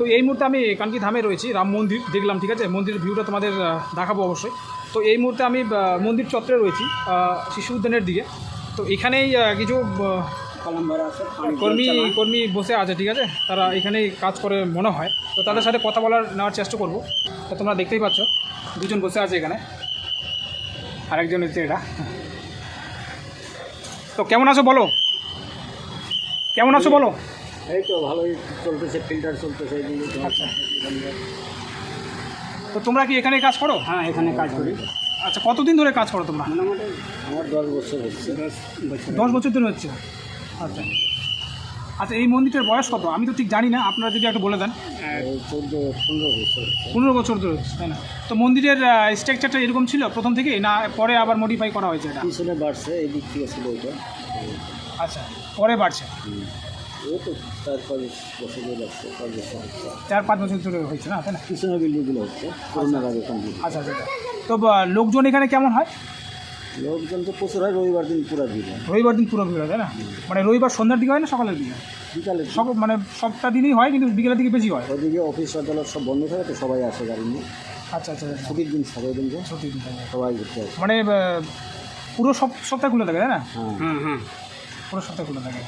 তো এই মুহূর্তে আমি কানকি ধামে রয়েছি, রাম মন্দির, দেখলাম, ঠিক আছে? মন্দিরের ভিউটা তোমাদের দেখাবো অবশ্যই। তো এই মুহূর্তে আমি মন্দির চত্বরে রয়েছি শিশু উদ্যানের দিকে। তো এখানেই কিছু কর্মী কর্মী বসে আছে, ঠিক আছে? তারা এখানেই কাজ করে মনে হয়। তো তাদের সাথে কথা বলার, নেওয়ার চেষ্টা করব। তো তোমরা দেখতেই পাচ্ছ, দুজন বসে আছে এখানে। আরেকজন হচ্ছে এটা তো কেমন আছো বলো? কেমন আছো বলো? এই তো ভালোই চলতেছে ফিল্টার চলতেছে তো। আচ্ছা। তো তোমরা কি এখানে কাজ করো? হ্যাঁ এখানে কাজ করি। আচ্ছা কতদিন ধরে কাজ করো তোমরা? মোটামুটি আমার দশ বছর হচ্ছে। দশ বছর। দশ বছর ধরে হচ্ছে? আচ্ছা। আচ্ছা এই মন্দিরটার বয়স কত? আমি তো ঠিক জানি না আপনারা যদি একটু বলে দেন। চোদ্দ পনেরো বছর পনেরো বছর ধরে হচ্ছে তাই না? তো মন্দিরের স্ট্রাকচারটা এরকম ছিল প্রথম থেকে না পরে আবার মডিফাই করা হয়েছে এটা? পিছনে বাড়ছে এই দিক থেকে ছিল এটা। আচ্ছা পরে বাড়ছে। এই তো চার পাঁচ বছর ধরে পাঁচ বছর চার পাঁচ বছর ধরে হয়েছে না তাই না? পিছনে বিল্ডিংগুলো হচ্ছে কমপ্লিট আচ্ছা আচ্ছা আচ্ছা। তো লোকজন এখানে কেমন হয়? লোকজন তো প্রচুর হয় রবিবার দিন পুরো ভিড় হয়। রবিবার দিন পুরো ভিড় হয় তাই না? মানে রবিবার সন্ধ্যার দিকে হয় না সকালের দিকে? বিকালে সব মানে সবটা দিনই হয় কিন্তু বিকেলের দিকে বেশি হয়? ওদিকে অফিস আদালত সব বন্ধ থাকে তো সবাই আসে গাড়ি নিয়ে। আচ্ছা আচ্ছা আচ্ছা। ছুটির দিন সারাই দিন ছুটির দিন থাকে। সবাই ঘুরতে আসে। মানে পুরো সব সপ্তাহ খুলে থাকে তাই না? হ্যাঁ। হুম হুম। পুরো সপ্তাহ খুলে থাকে।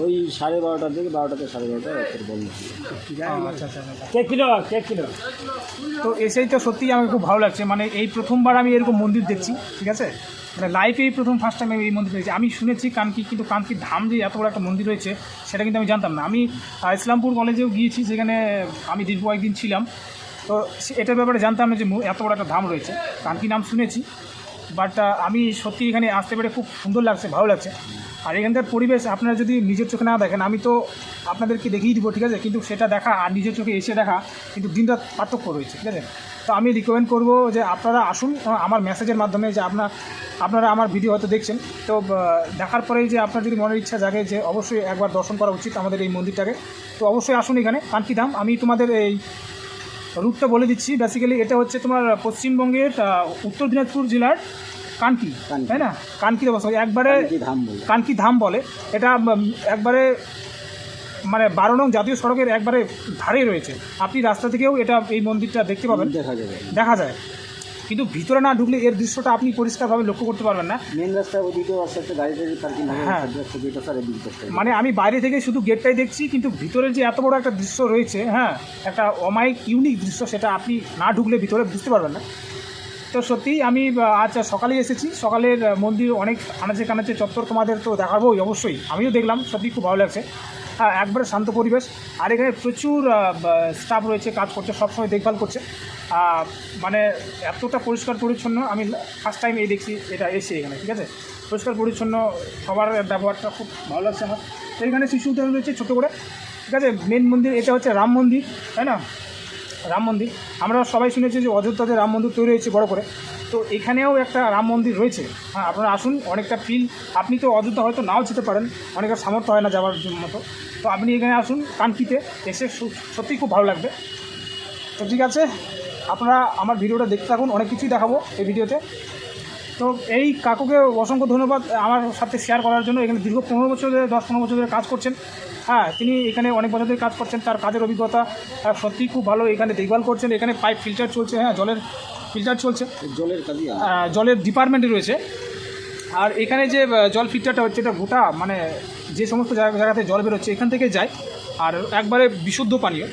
ওই সাড়ে বারোটার দিকে বারোটাতে সাড়ে বারোটা এর বন্ধ আচ্ছা কিলো কে কিলো তো এসেই তো সত্যিই আমার খুব ভালো লাগছে। মানে এই প্রথমবার আমি এরকম মন্দির দেখছি, ঠিক আছে? মানে লাইফে এই প্রথম ফার্স্ট টাইম আমি এই মন্দির দেখছি। আমি শুনেছি কানকি, কিন্তু কানকি ধাম যে এত বড় একটা মন্দির রয়েছে, সেটা কিন্তু আমি জানতাম না। আমি ইসলামপুর কলেজেও গিয়েছি, সেখানে আমি দীর্ঘ একদিন ছিলাম। তো এটার ব্যাপারে জানতাম না যে এত বড় একটা ধাম রয়েছে। কানকি নাম শুনেছি। বাট আমি সত্যি এখানে আসতে পেরে খুব সুন্দর লাগছে, ভালো লাগছে। আর এখানকার পরিবেশ আপনারা যদি নিজের চোখে না দেখেন, আমি তো আপনাদেরকে দেখিয়ে দিব, ঠিক আছে? কিন্তু সেটা দেখা আর নিজের চোখে এসে দেখা কিন্তু দিনরাত পার্থক্য রয়েছে, ঠিক আছে? তো আমি রিকমেন্ড করব যে আপনারা আসুন আমার মেসেজের মাধ্যমে যে আপনার আপনারা আমার ভিডিও হয়তো দেখছেন। তো দেখার পরেই যে আপনার যদি মনের ইচ্ছা জাগে যে অবশ্যই একবার দর্শন করা উচিত আমাদের এই মন্দিরটাকে, তো অবশ্যই আসুন এখানে কান্তিধাম আমি তোমাদের এই রুটটা বলে দিচ্ছি। বেসিক্যালি এটা হচ্ছে তোমার পশ্চিমবঙ্গের উত্তর দিনাজপুর জেলার কানকি কানকি। তাই না? কানকির অবস্থা একবারে কানকি ধাম বলে। এটা একবারে মানে বারো নং জাতীয় সড়কের একবারে ধারেই রয়েছে। আপনি রাস্তা থেকেও এটা এই মন্দিরটা দেখতে পাবেন। দেখা যাবে। দেখা যায়। কিন্তু ভিতরে না ঢুকলে এর দৃশ্যটা আপনি পরিষ্কারভাবে লক্ষ্য করতে পারবেন না। মেন রাস্তা ওদিকেও আসতে গাড়ি টাড়ি পার্কিং হ্যাঁ। মানে আমি বাইরে থেকে শুধু গেটটাই দেখছি কিন্তু ভিতরে যে এত বড় একটা দৃশ্য রয়েছে হ্যাঁ একটা অমায়িক ইউনিক দৃশ্য সেটা আপনি না ঢুকলে ভিতরে বুঝতে পারবেন না। তো সত্যিই আমি আজ সকালেই এসেছি। সকালের মন্দির অনেক আনাচে কানাচে চত্বর তোমাদের তো দেখাবোই অবশ্যই। আমিও দেখলাম সত্যি খুব ভালো লাগছে। একবারে শান্ত পরিবেশ। আর এখানে প্রচুর স্টাফ রয়েছে, কাজ করছে, সবসময় দেখভাল করছে। মানে এতটা পরিষ্কার পরিচ্ছন্ন, আমি ফার্স্ট টাইম এই দেখছি, এটা এসে এখানে, ঠিক আছে? পরিষ্কার পরিচ্ছন্ন, সবার ব্যবহারটা খুব ভালো লাগছে আমার। তো এখানে শিশু উদ্যান রয়েছে ছোটো করে, ঠিক আছে? মেন মন্দির, এটা হচ্ছে রাম মন্দির, তাই না? রাম মন্দির। আমরা সবাই শুনেছি যে অযোধ্যাতে রাম মন্দির তৈরি হয়েছে বড় করে। তো এখানেও একটা রাম মন্দির রয়েছে। হ্যাঁ আপনারা আসুন, অনেকটা ফিল আপনি তো অযোধ্যা হয়তো নাও যেতে পারেন, অনেকের সামর্থ্য হয় না যাওয়ার জন্য মতো। তো আপনি এখানে আসুন কানকিতে এসে সত্যিই খুব ভালো লাগবে। তো ঠিক আছে, আপনারা আমার ভিডিওটা দেখতে থাকুন, অনেক কিছুই দেখাবো এই ভিডিওতে। তো এই কাকুকে অসংখ্য ধন্যবাদ আমার সাথে শেয়ার করার জন্য। এখানে দীর্ঘ পনেরো বছর ধরে দশ পনেরো বছর ধরে কাজ করছেন। হ্যাঁ তিনি এখানে অনেক বছর ধরে কাজ করছেন তার কাজের অভিজ্ঞতা সত্যিই খুব ভালো। এখানে দেখভাল করছেন এখানে পাইপ ফিল্টার চলছে হ্যাঁ জলের ফিল্টার চলছে। জলের কাজই। আহ, জলের ডিপার্টমেন্টে রয়েছে। আর এখানে যে জল ফিল্টারটা হচ্ছে এটা গোটা মানে যে সমস্ত জায়গা জায়গাতে জল বেরোচ্ছে এখান থেকে যায়। আর একবারে বিশুদ্ধ পানীয়।